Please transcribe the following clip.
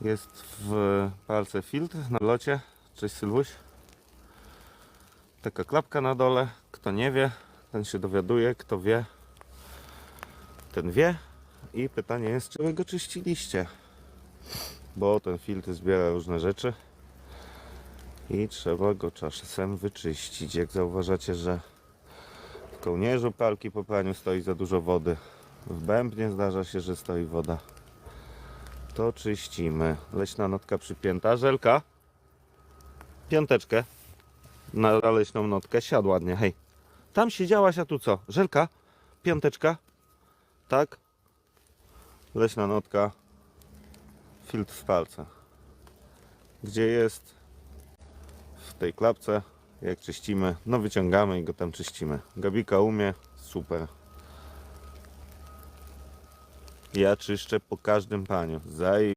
Jest w palce filtr na locie. Cześć Sylwuś. Taka klapka na dole. Kto nie wie, ten się dowiaduje. Kto wie, ten wie. I pytanie jest, czy wy go czyściliście? Bo ten filtr zbiera różne rzeczy. I trzeba go czasem wyczyścić. Jak zauważacie, że w kołnierzu pralki po praniu stoi za dużo wody. W bębnie zdarza się, że stoi woda. To czyścimy. Leśna notka przypięta. Żelka. Piąteczkę. Na leśną notkę. Siadł ładnie. Hej. Tam siedziałaś, a tu co? Żelka. Piąteczka. Tak. Leśna notka. Filtr w palce. Gdzie jest? W tej klapce. Jak czyścimy, no wyciągamy i go tam czyścimy. Gabika umie. Super. Ja czyszczę po każdym paniu. Zaj